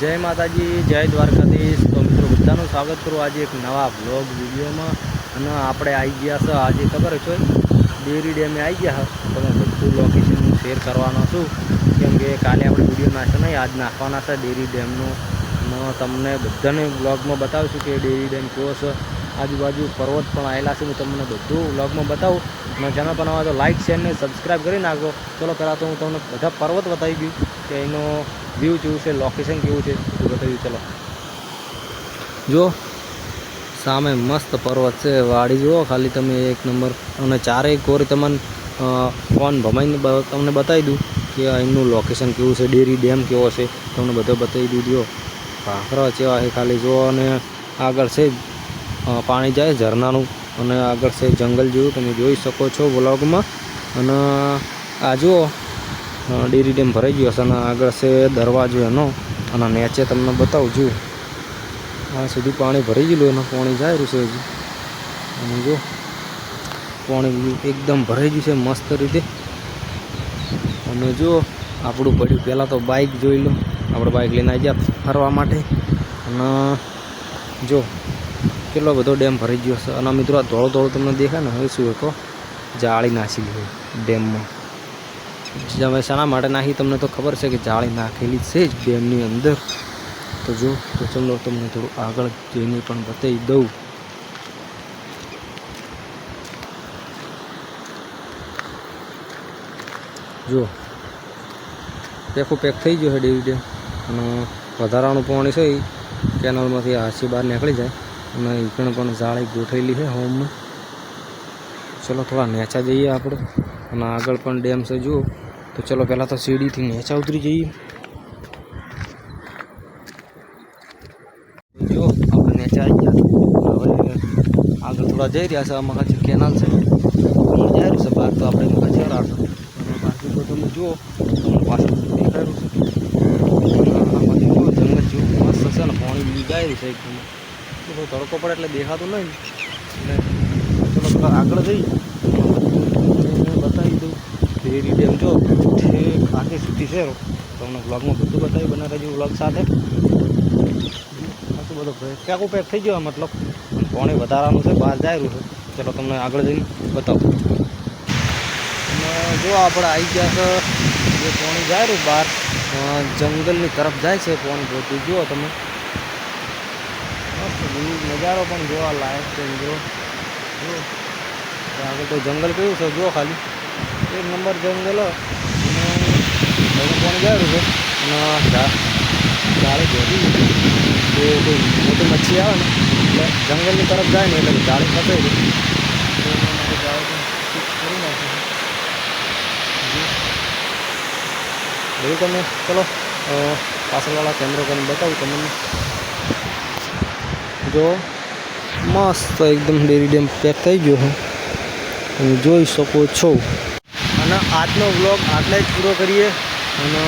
જય માતાજી, જય દ્વારકાધીશ. તો મિત્રો, બધાનું સ્વાગત કરું આજે એક નવા બ્લોગ વિડીયોમાં. અને આપણે આવી ગયા છે, આજે ખબર છે ડેરી ડેમે આવી ગયા તમે બધું લોકેશન શેર કરવાનો છું. કેમ કે કાલે આપણે વીડિયો નાખશો નહીં, આજ નાખવાના છે ડેરી ડેમનું. તમને બધાને બ્લોગમાં બતાવીશું કે ડેરી ડેમ કેવો છે. આજુબાજુ પર્વત પણ આવેલા છે, હું તમને બધું વ્લોગમાં બતાવું. અને ચેનલ પર તો લાઇક શેર ને સબસ્ક્રાઈબ કરી નાખો ચલો, પહેલાં તો હું તમને બધા પર્વત બતાવી ગયું કે એનો વ્યૂ કેવું છે લોકેશન કેવું છે બધું બતાવ્યું ચલો. જો, સામે મસ્ત પર્વત છે, વાડી જુઓ, ખાલી તમે એક નંબર અને ચારેય કોરી તમને ફોન ભમાઈને તમને બતાવી દઉં કે અહીંનું લોકેશન કેવું છે, ડેરી ડેમ કેવો છે, તમને બધો બતાવી દીધો ભાખરા જેવા છે, ખાલી જુઓ અને આગળ છે પાણી જાય ઝરણાનું અને આગળ છે જંગલ જેવું તમે જોઈ શકો છો વ્લોગમાં. અને, આ જુઓ ડેરી ડેમ ભરાઈ ગયો છે અને આગળ છે દરવાજો એનો. અને નીચે તમને બતાવું છું. આ સુધી પાણી ભરાઈ ગયેલું એનું પાણી જાય રહ્યું છે હજી. અને જો પાણી એકદમ ભરાઈ ગયું છે મસ્ત રીતે. અને જો આપણું પડ્યું. પહેલાં તો બાઇક જોઈ લો. આપણે બાઇક લઈને આવી ગયા ફરવા માટે. અને જો કેટલો બધો ડેમ ભરાઈ ગયો છે. અને મિત્રો, આ ધોળો ધોળો તમને દેખાય ને, હવે શું કહો જાળી નાખેલી હોય ડેમમાં. હવે શાના માટે નાખી, તમને તો ખબર છે કે જાળી નાખેલી છે જ ડેમની અંદર. તો જો, તો ચલો તમને થોડું આગળ જઈને પણ બતાવી દઉં. જો પેખું પેક થઈ ગયો છે ડેવી ડેમ. અને વધારાનું પાણી છે એ કેનલમાંથી હાસી બહાર નીકળી જાય. અને ઈકણ પણ જાળી ગોઠવેલી છે હોમમાં. ચલો થોડા નેચા જઈએ આપણે. અને આગળ પણ ડેમ છે, જુઓ. તો ચલો પહેલાં તો સીડીથી નેચા ઉતરી જઈએ. જો આપણે નેચા આવી ગયા હવે આગળ થોડા જઈ રહ્યા છે, આમાં હજી કેનાલ છે. આમાં છે, બહાર તો આપણે એમાં છે. અને બાકી તો તમે જુઓ, તમને પાછળ દેખાય છે. જુઓ, જંગલ જેવું મસ્ત છે ને, પાણી બી જાય છે એકદમ. થોડો તડકો પડે એટલે દેખાતું નહીં. એટલે ચલો આગળ જઈ. બતાવી દઉં. ડેરી ડેમ જો ઠેક આખી સુધી છે તમને બ્લોગમાં બધું બતાવી બના રહેજો બ્લોગ સાથે. આટલું બધું ક્યાંકું પેક થઈ ગયો મતલબ. પાણી વધારાનું છે, બહાર જાય રહ્યું છે. ચલો તમને આગળ જઈને બતાવું. જો આપણે આવી ગયા છે. જે પાણી જાય રહ્યું બહાર જંગલની તરફ જાય છે પાણી બધું જુઓ તમે. નજારો પણ જોવા લાયક છે જો આગળ તો જંગલ કેવું છે જો ખાલી એક નંબર જંગલ પાણી રહ્યું છે અને જાળી ભેગી તો કોઈ મોટી મચ્છી આવે ને એટલે જંગલની તરફ જાય ને એટલે જાળી ફસાઈ ગઈ તમે ચલો પાછળવાળા કેમેરો કરીને બતાવું તમને જો મસ્ત એકદમ ડેરી ડેમ પેક થઈ ગયો છે તમે જોઈ શકો છો. અને આજનો બ્લોગ આટલે જ પૂરો કરીએ. અને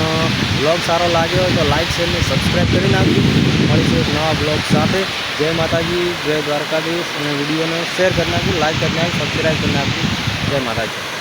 બ્લોગ સારો લાગ્યો હોય તો લાઈક, શેર ને સબસ્ક્રાઈબ કરી નાખજો. મળીશું એક નવા બ્લોગ સાથે. જય માતાજી, જય દ્વારકાધીશ. અને વિડીયોને શેર કરી નાખજો, લાઈક કરી નાખજો સબસ્ક્રાઈબ કરી નાખજો. જય માતાજી.